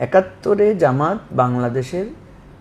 একাত্তরে জামাত বাংলাদেশের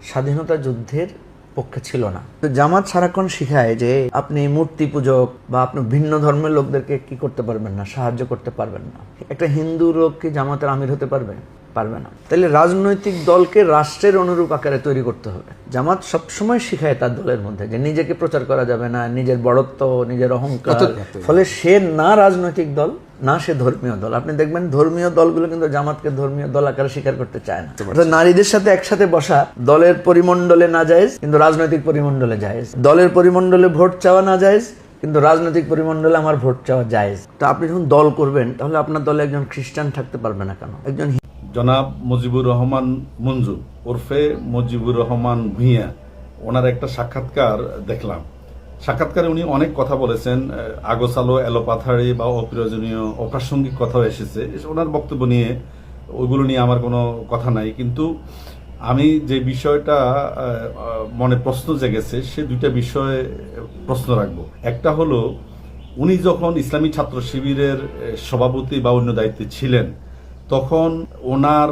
স্বাধীনতা যুদ্ধের পক্ষে ছিল না। তো জামাত সারাক্ষণ শিখায় যে আপনি মূর্তি পূজক বা আপনি ভিন্ন ধর্মের লোকদেরকে কি করতে পারবেন না সাহায্য করতে পারবেন না। একটা হিন্দু লোক কি জামাতের আমির হতে পারবে? পারবে না। তাহলে রাজনৈতিক দলকে রাষ্ট্রের অনুরূপ আকারে তৈরি করতে হবে। জামাত সবসময় শিখায় তার দলের মধ্যে যে নিজেকে প্রচার করা যাবে না নিজের বড়ত্ব নিজের অহংকার। ফলে সে না রাজনৈতিক দল না সে ধর্মীয় দল। আপনি দেখবেন ধর্মীয় দলগুলো কিন্তু জামাতকে ধর্মীয় দল আকারে স্বীকার করতে চায় না। নারীদের সাথে একসাথে বসা দলের পরিমণ্ডলে না যায় কিন্তু রাজনৈতিক পরিমণ্ডলে যায় দলের পরিমণ্ডলে ভোট চাওয়া না যায় কিন্তু রাজনৈতিক পরিমণ্ডলে আমার ভোট চাওয়া যায় তো আপনি যখন দল করবেন তাহলে আপনার দলে একজন খ্রিস্টান থাকতে পারবে না কেন? একজন জনাব মুজিবুর রহমান মঞ্জু ওরফে মুজিবুর রহমান ভূঁইয়া ওনার একটা সাক্ষাৎকার দেখলাম। সাক্ষাৎকারে উনি অনেক কথা বলেছেন আগোছালো এলোপাথারি বা অপ্রয়োজনীয় অপ্রাসঙ্গিক কথাও এসেছে। ওনার বক্তব্য নিয়ে ওইগুলো নিয়ে আমার কোনো কথা নাই। কিন্তু আমি যে বিষয়টা মনে প্রশ্ন জেগেছে, সে দুইটা বিষয়ে প্রশ্ন রাখব। একটা হলো, উনি যখন ইসলামী ছাত্র শিবিরের সভাপতি বা অন্য দায়িত্বে ছিলেন, তখন ওনার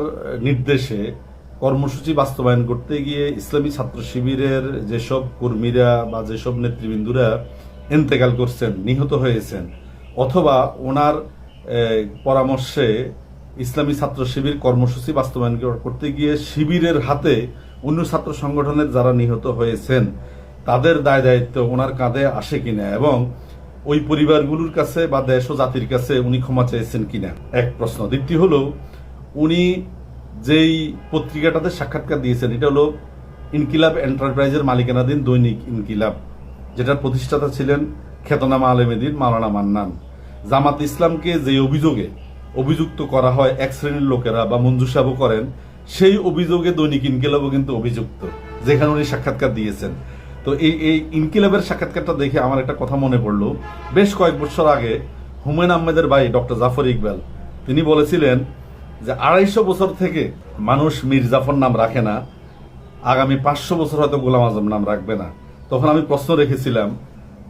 নির্দেশে কর্মসূচি বাস্তবায়ন করতে গিয়ে ইসলামী ছাত্র শিবিরের যেসব কর্মীরা বা যেসব নেতৃবৃন্দুরা ইন্তেকাল করছেন, নিহত হয়েছেন, অথবা ওনার পরামর্শে ইসলামী ছাত্র শিবির কর্মসূচি বাস্তবায়ন করতে গিয়ে শিবিরের হাতে অন্য ছাত্র সংগঠনের যারা নিহত হয়েছেন, তাদের দায় দায়িত্ব ওনার কাঁধে আসে কিনা এবং ওই পরিবারগুলোর কাছে বা দেশ ও জাতির কাছে উনি ক্ষমা চেয়েছেন কিনা? এক প্রশ্ন। দ্বিতীয় হলো, উনি যেই পত্রিকাটাতে সাক্ষাৎকার দিয়েছেন, এটা হলো ইনকিলাব এন্টারপ্রাইজের মালিকানাধীন দৈনিক ইনকিলাব, যেটার প্রতিষ্ঠাতা ছিলেন খ্যাতনামা আলেমেদিন মাওলানা মান্নান। জামাত ইসলামকে যে অভিযোগে অভিযুক্ত করা হয় এক শ্রেণির লোকেরা বা মঞ্জু সাহেবও করেন, সেই অভিযোগে দৈনিক ইনকিলাবও কিন্তু অভিযুক্ত, যেখানে উনি সাক্ষাৎকার দিয়েছেন। তো এই এই ইনকিলাবের সাক্ষাৎকারটা দেখে আমার একটা কথা মনে পড়ল। বেশ কয়েক বছর আগে হুমায়ুন আহমেদের ভাই ডক্টর জাফর ইকবাল, তিনি বলেছিলেন যে আড়াইশো বছর থেকে মানুষ মীর জাফর নাম রাখে না, আগামী পাঁচশো বছর হয়তো গোলাম আজম নাম রাখবে না। তখন আমি প্রশ্ন রেখেছিলাম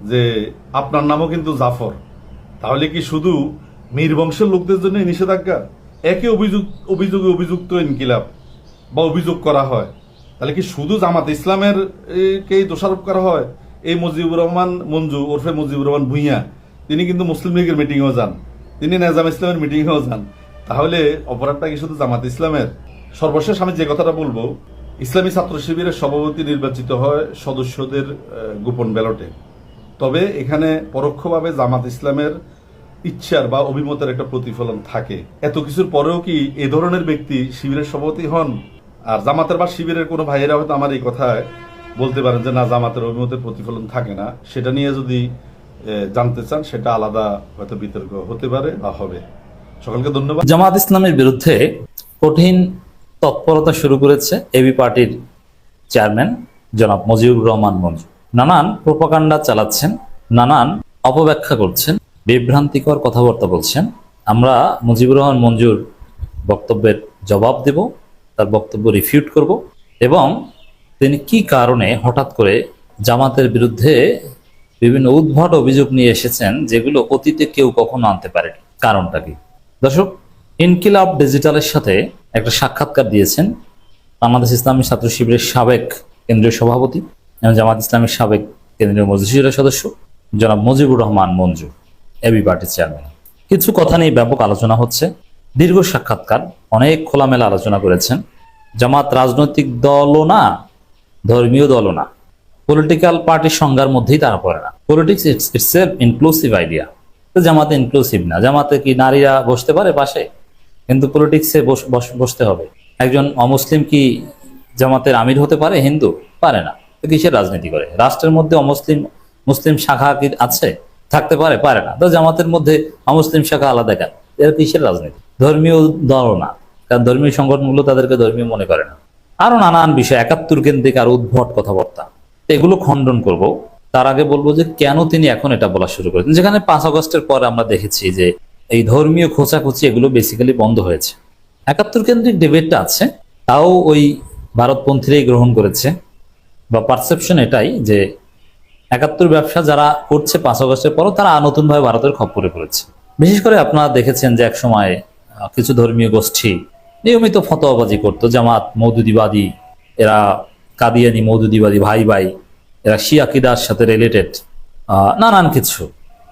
যে, আপনার নামও কিন্তু জাফর। তাহলে কি শুধু মীর বংশের লোকদের জন্য নিষেধাজ্ঞা? একে অভিযোগ, অভিযোগে অভিযুক্ত ইনকিলাব বা অভিযোগ করা হয়। তাহলে কি শুধু জামাত ইসলামের কেই দোষারোপ করা হয়? এই মুজিবুর রহমান মঞ্জু ওরফে মুজিবুর রহমান ভূঁইয়া, তিনি কিন্তু মুসলিম লীগের মিটিংয়েও যান। তিনি নেজাম ইসলামের মিটিংয়েও যান। তাহলে অপরাধটা কি শুধু জামাত ইসলামের? সর্বশেষ আমি যে কথাটা বলব, ইসলামী ছাত্র শিবিরের সভাপতি নির্বাচিত হয় সদস্যদের গোপন ব্যালটে। তবে এখানে পরোক্ষভাবে জামাত ইসলামের ইচ্ছার বা অভিমতের একটা প্রতিফলন থাকে। এত কিছুর পরেও কি এ ধরনের ব্যক্তি শিবিরের সভাপতি হন? আর জামাতের বা শিবিরের কোনো ভাইয়েরা হয়তো আমার এই কথায় বলতে পারেন যে, না, জামাতের অভিমতের প্রতিফলন থাকে না। সেটা নিয়ে যদি জানতে চান, সেটা আলাদা হয়তো বিতর্ক হতে পারে বা হবে। সকলকে ধন্যবাদ। জামাত ইসলামের বিরুদ্ধে কঠিন তৎপরতা শুরু করেছে এবি পার্টির চেয়ারম্যান জনাব মজিবুর রহমান মঞ্জু। নানান প্রোপাকাণ্ডা চালাচ্ছেন, নানান অপব্যাখ্যা করছেন, বিভ্রান্তিকর কথাবার্তা বলছেন। আমরা মুজিবুর রহমান মঞ্জুর বক্তব্যের জবাব দেব, তার বক্তব্য রিফিউট করব এবং তিনি কি কারণে হঠাৎ করে জামাতের বিরুদ্ধে বিভিন্ন উদ্ভট অভিযোগ নিয়ে এসেছেন, যেগুলো অতীতে কেউ কখনো আনতে পারেনি? কারণটা কি? দর্শক, ইনকিলাব ডিজিটালের সাথে একটা সাক্ষাৎকার দিয়েছেন বাংলাদেশ ইসলামী ছাত্র শিবিরের সাবেক কেন্দ্রীয় সভাপতি এবং জামাত ইসলামের সাবেক কেন্দ্রীয় মজলিসের সদস্য, জনাব মুজিবুর রহমান মঞ্জু, এবি পার্টির চেয়ারম্যান। কিছু কথা নিয়ে ব্যাপক আলোচনা হচ্ছে। দীর্ঘ সাক্ষাৎকার, অনেক খোলামেলা আলোচনা করেছেন। জামাত রাজনৈতিক দলও না, ধর্মীয় দলও না। পলিটিক্যাল পার্টির সংজ্ঞার মধ্যেই তারা পড়ে না। Politics itself inclusive idea জামাতে ইনক্লুসিভ না। জামাতে কি নারীরা বসতে পারে পাশে? কিন্তু পলিটিক্সে বসতে হবে। একজন অমুসলিম কি জামাতের আমির হতে পারে? হিন্দু? পারে না। কিসের রাজনীতি করে? রাষ্ট্রের মধ্যে অমুসলিম, মুসলিম শাখা কি আছে? থাকতে পারে পারে না। তো জামাতের মধ্যে অমুসলিম শাখা আলাদা কেন? এর কিসের রাজনীতি? ধর্মীয় দল না। কারণ ধর্মীয় সংগঠনগুলো তাদেরকে ধর্মীয় মনে করে না। আরও নানান বিষয়, একাত্তর কেন্দ্রিক আর উদ্ভট কথাবার্তা। এগুলো খণ্ডন করব। তার আগে বলব যে কেন তিনি এখন এটা বলা শুরু করেছেন? যেখানে পাঁচ আগস্টের পর আমরা দেখেছি যে এই ধর্মীয় খোঁচাখুচি এগুলো বেসিক্যালি বন্ধ হয়েছে। একাত্তর কেন্দ্রিক ডিবেটটা আছে, তাও ওই ভারতপন্থীরাই গ্রহণ করেছে। বা পারসেপশন এটাই যে একাত্তর ব্যবসা যারা করছে পাঁচ আগস্টের পরও তারা নতুনভাবে ভারতের খপ্পরে পড়েছে। বিশেষ করে আপনারা দেখেছেন যে এক সময় কিছু ধর্মীয় গোষ্ঠী নিয়মিত ফতোয়াবাজি করতো, জামাত, মৌদুদিবাদী, এরা কাদিয়ানি, মৌদুদিবাদী ভাই ভাই এরা শিয়াকিদার সাথে রিলেটেড নানান কিছু।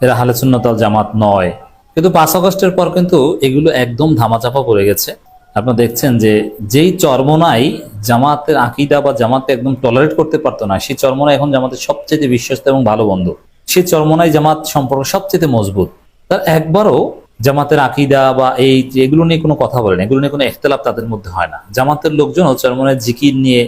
এরা হালে সুন্নতাল জামাত নয়। কিন্তু পাঁচ আগস্টের পর কিন্তু এগুলো একদম ধামাচাপা পড়ে গেছে। আপনারা দেখছেন যে যেই চরমনাই জামাতের আকিদা বা জামাতে একদম টলারেট করতে পারতো না, সেই চরমনাই এখন জামাতের সবচেয়ে বিশ্বস্ত এবং ভালো বন্ধু। সেই চরমনাই জামাত সম্পর্ক সবচেয়ে মজবুত। তার একবারও জামাতের আকিদা বা এই এগুলো নিয়ে কোনো কথা বলেন এগুলো নিয়ে কোনো ইখতলাফ তাদের মধ্যে হয় না। জামাতের লোকজন চরমনের জিকির নিয়ে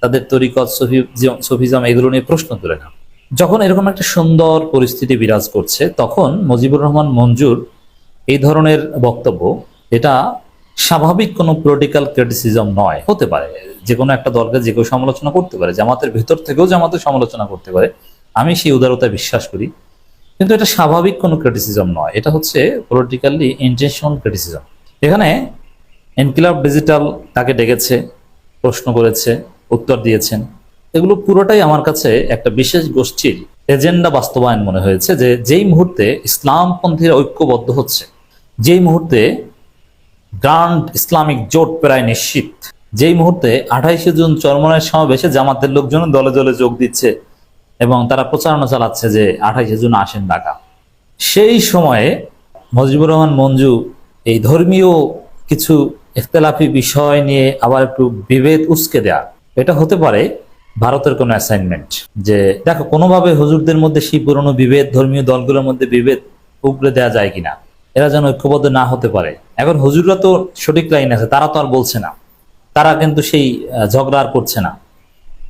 তাদের তরিকত, সফি- সফিজম এগুলো নিয়ে প্রশ্ন তুলে না যখন এরকম একটা সুন্দর পরিস্থিতি বিরাজ করছে, তখন মুজিবুর রহমান মঞ্জুর এই ধরনের বক্তব্য, এটা স্বাভাবিক কোনো পলিটিক্যাল ক্রিটিসিজম নয়, হতে পারে। যে কোনো একটা দলকে যে কেউ সমালোচনা করতে পারে, জামাতের ভিতর থেকেও জামাতের সমালোচনা করতে পারে। আমি সেই উদারতায় বিশ্বাস করি। কিন্তু এটা স্বাভাবিক কোনো ক্রিটিসিজম নয়, এটা হচ্ছে পলিটিক্যালি ইন্টেনশনাল ক্রিটিসিজম এখানে ইনকিলাব ডিজিটাল তাকে ডেকেছে, প্রশ্ন করেছে। উত্তর দিয়েছেন। এগুলো পুরোটাই আমার কাছে একটা বিশেষ গোষ্ঠীর এজেন্ডা বাস্তবায়ন মনে হয়েছে যে যেই মুহূর্তে ইসলামপন্থীরা ঐক্যবদ্ধ হচ্ছে, যেই মুহূর্তে গ্রান্ড ইসলামিক জোট প্রায় নিশ্চিত, যেই মুহূর্তে আঠাইশে জুন চরমনের সমাবেশে জামাতের লোকজন দলে দলে যোগ দিচ্ছে এবং তারা প্রচারণা চালাচ্ছে যে আঠাইশে জুন আসেন ঢাকা। সেই সময়ে মজিবুর রহমান মঞ্জু এই ধর্মীয় কিছু ইখতলাফি বিষয় নিয়ে আবার একটু বিভেদ উস্কে দেয়া এটা হতে পারে ভারতের কোনো অ্যাসাইনমেন্ট যে, দেখো, কোনোভাবে হুজুরদের মধ্যে সেই পুরনো বিভেদ, ধর্মীয় দলগুলোর মধ্যে বিভেদ উগড়ে দেওয়া যায় কিনা, এরা যেন ঐক্যবদ্ধ না হতে পারে। এখন হুজুররা তো সঠিক লাইন আছে, তারা তো আর বলছে না। তারা কিন্তু সেই ঝগড়া আর করছে না।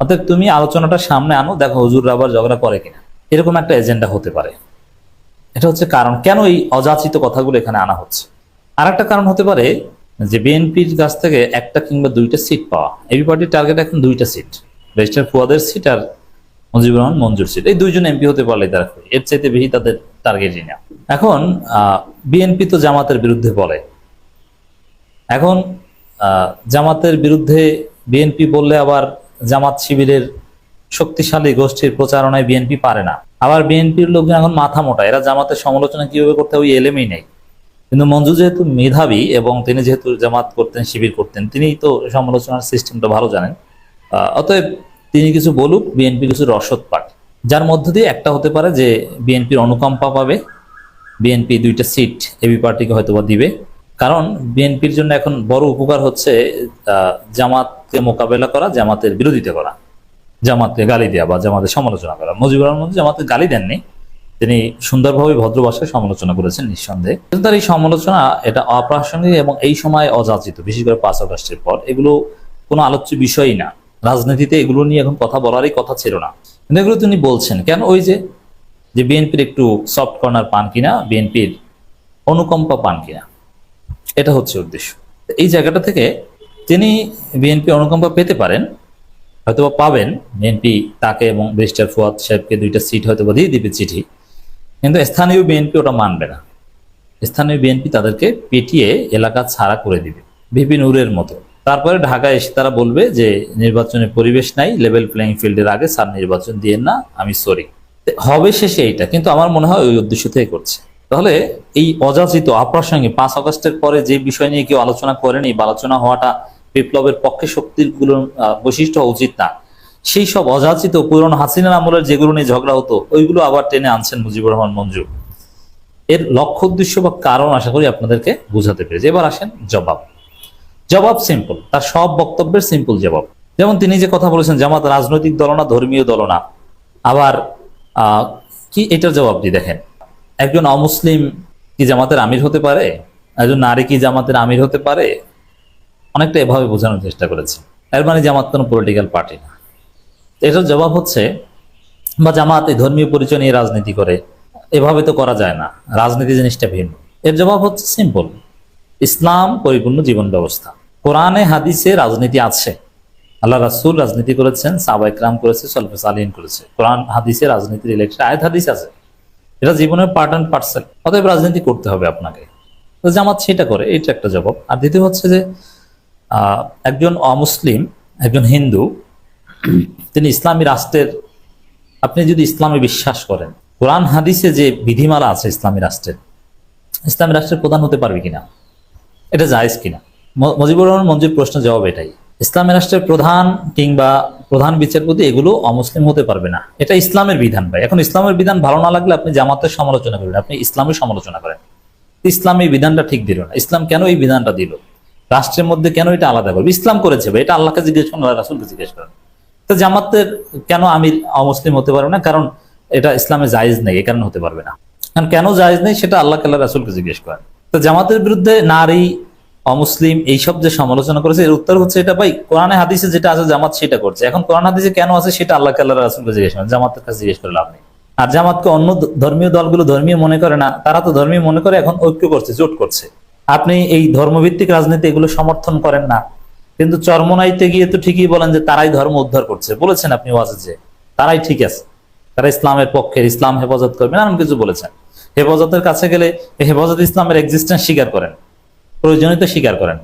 অতএব তুমি আলোচনাটা সামনে আনো, দেখো হুজুররা আবার ঝগড়া করে কিনা। এরকম একটা এজেন্ডা হতে পারে। এটা হচ্ছে কারণ। কেন এই অযাচিত কথাগুলো এখানে আনা হচ্ছে? আর একটা কারণ হতে পারে যে বিএনপির কাছ থেকে একটা কিংবা দুইটা সিট পাওয়া। এবি পার্টির টার্গেট এখন দুইটা সিট রেজিস্টার ফুয়াদের সিট আর মুজিবুর রহমান মঞ্জুর সিট এই দুইজন এমপি হতে পারলে তারা। এর চাইতে বেশি তাদের টার্গেটই না। এখন বিএনপি তো জামাতের বিরুদ্ধে বলে। এখন জামাতের বিরুদ্ধে বিএনপি বললে আবার জামাত শিবিরের শক্তিশালী গোষ্ঠীর প্রচারণায় বিএনপি পারে না। আবার বিএনপির লোকজন এখন মাথা মোটা। এরা জামাতের সমালোচনা কীভাবে করতে ওই এলেমেই নেই। কিন্তু মঞ্জু যেহেতু মেধাবী এবং তিনি যেহেতু জামাত করতেন, শিবির করতেন তিনি তো সমালোচনার সিস্টেমটা ভালো জানেন। অতএব তিনি কিছু বলুক বিএনপি কিছু রসদ পাক। যার মধ্য দিয়ে একটা হতে পারে যে বিএনপির অনুকম্পা পাবে, বিএনপি দুইটা সিট এবি পার্টিকে হয়তো বা দিবে। কারণ বিএনপির জন্য এখন বড় উপকার হচ্ছে জামাতকে মোকাবেলা করা, জামাতের বিরোধিতা করা, জামাতকে গালি দেওয়া বা জামাতের সমালোচনা করা। মুজিবুর রহমান জামাতকে গালি দেননি তিনি সুন্দরভাবে ভদ্র ভাষায় সমালোচনা করেছেন নিঃসন্দেহে। কিন্তু তার এই সমালোচনা এটা অপ্রাসঙ্গিক এবং এই সময় অযাচিত, বিশেষ করে পাঁচ আগস্টের পর। এগুলো কোনো আলোচ্য বিষয়ই না। রাজনীতিতে এগুলো নিয়ে এখন কথা বলারই কথা ছিল না। কিন্তু এগুলো তিনি বলছেন, কেন ওই যে যে বিএনপির একটু সফট কর্নার পান কিনা, বিএনপির অনুকম্পা পান কিনা? এটা হচ্ছে উদ্দেশ্য। এই জায়গাটা থেকে তিনি বিএনপি অনুকম্পা পেতে পারেন, হয়তোবা পাবেন। বিএনপি তাকে এবং ব্যারিস্টার ফুয়াদ সাহেবকে দুইটা সিট হয়তোবা দিয়ে দিবে চিঠি। কিন্তু স্থানীয় বিএনপি ওটা মানবে না। স্থানীয় বিএনপি তাদেরকে পেটিয়ে এলাকা ছাড়া করে দিবে, ভিপি নূরের মতো। তারপরে ঢাকায় এসে তারা বলবে যে, নির্বাচনের পরিবেশ নাই লেভেল প্লেইং ফিল্ডের আগে স্যার নির্বাচন দিয়েন না, আমি সরি হবে শেষে এইটা, কিন্তু আমার মনে হয় ওই উদ্দেশ্য থেকে করছে। তাহলে এই অযাচিত, অপ্রাসঙ্গিক পাঁচ আগস্টের পরে যে বিষয় নিয়ে কেউ আলোচনা করেনি বা আলোচনা হওয়াটা বিপ্লবের পক্ষে শক্তিরগুলো বৈশিষ্ট্য উচিত না সেই সব অযাচিত পুরনো হাসিনার আমলের যেগুলো নিয়ে ঝগড়া হতো, ওইগুলো আবার টেনে আনছেন মুজিবুর রহমান মঞ্জু। এর লক্ষ্য উদ্দেশ্য বা কারণ আশা করি আপনাদেরকে বোঝাতে পেরেছি। এবার আসেন জবাব। জবাব সিম্পল তার সব বক্তব্যের সিম্পল জবাব। যেমন তিনি যে কথা বলেছেন, জামাত রাজনৈতিক দল না, ধর্মীয় দল না। আবার কি এটার জবাব দিয়ে দেখেন? একজন অমুসলিম কি জামাতের আমির হতে পারে? একজন নারী কি জামাতের আমির হতে পারে? অনেকটা এভাবে বোঝানোর চেষ্টা করেছে এর মানে জামাত কোনো পলিটিক্যাল পার্টি না। এটার জবাব হচ্ছে, বা জামাত এই ধর্মীয় পরিচয় নিয়ে রাজনীতি করে, এভাবে তো করা যায় না। রাজনীতি জিনিসটা ভিন্ন। এর জবাব হচ্ছে সিম্পল ইসলাম পরিপূর্ণ জীবন ব্যবস্থা। কোরআনে, হাদিসে রাজনীতি আছে। আল্লাহ রাসুল রাজনীতি করেছেন সাবা ইকরাম করেছে, সলফে সালিন করেছে। কোরআন, হাদিসে রাজনীতির ইলেকশন আয়াত, হাদিস আছে। এটা জীবনের পার্ট অ্যান্ড পার্সেল অতএব রাজনীতি করতে হবে আপনাকে। তো জামাত সেটা করে, এটা একটা জবাব। আর দ্বিতীয় হচ্ছে যে একজন অমুসলিম, একজন হিন্দু তিনি ইসলামী রাষ্ট্রের, আপনি যদি ইসলামে বিশ্বাস করেন, কোরআন হাদিসে যে বিধিমালা আছে ইসলামী রাষ্ট্রের ইসলামী রাষ্ট্রের প্রধান হতে পারবে কিনা? এটা জায়েজ কিনা? মজিবুর রহমান মঞ্জুর প্রশ্ন জবাব এটাই। ইসলামী রাষ্ট্রের প্রধান কিংবা প্রধান বিচারপতি এগুলো অমুসলিম হতে পারবে না। এটা ইসলামের বিধান ভাই। এখন ইসলামের বিধান ভালো না লাগলে আপনি জামাতের সমালোচনা করবেন আপনি ইসলামের সমালোচনা করেন। ইসলাম এই বিধানটা ঠিক দিল না। ইসলাম কেন এই বিধানটা দিল? রাষ্ট্রের মধ্যে কেন এটা আলাদা করবে? ইসলাম করেছে ভাই, এটা আল্লাহকে জিজ্ঞেস করেন, আল্লাহ রাসুলকে জিজ্ঞেস করেন। তো জামাতের কেন আমির অমুসলিম হতে পারবে না? কারণ এটা ইসলামে জায়েজ নেই এই কারণে হতে পারবে না। কারণ কেন জায়েজ নেই সেটা আল্লাহ আল্লাহ রাসুলকে জিজ্ঞেস করেন। তো জামাতের বিরুদ্ধে নারী, অমুসলিম এইসব যে সমালোচনা করেছে, এর উত্তর হচ্ছে এটা, ভাই, কোরআনে হাদিসে যেটা আছে জামাত সেটা করছে। এখন কোরআন হাদিসে কেন আছে সেটা আল্লাহ আল্লাহ রাসুলকে জিজ্ঞেস করেন, জামাতের কাছে জিজ্ঞেস করে লাভ নেই। আর জামাতকে অন্য ধর্মীয় দলগুলো ধর্মীয় মনে করে না, তারা তো ধর্মীয় মনে করে, এখন ঐক্য করছে, জোট করছে। আপনি এই ধর্মভিত্তিক রাজনীতি এগুলো সমর্থন করেন না। কিন্তু চরমনাইতে গিয়ে তো ঠিকই বলেন যে তারাই ধর্ম উদ্ধার করছে। বলেছেন আপনি ওয়াজে যে, তারাই ঠিক আছে। তারা ইসলামের পক্ষের, ইসলাম হেফাজত করবে নানান কিছু বলেছেন। হেফাজতের কাছে গেলে হেফাজত ইসলামের এক্সিস্টেন্স স্বীকার করেন। প্রয়োজনীয়তা স্বীকার করেন।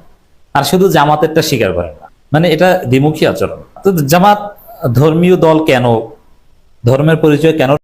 আর শুধু জামাতেরটা স্বীকার করেন না। মানে এটা দ্বিমুখী আচরণ। তো জামাত ধর্মীয় দল কেন, ধর্মের পরিচয় কেন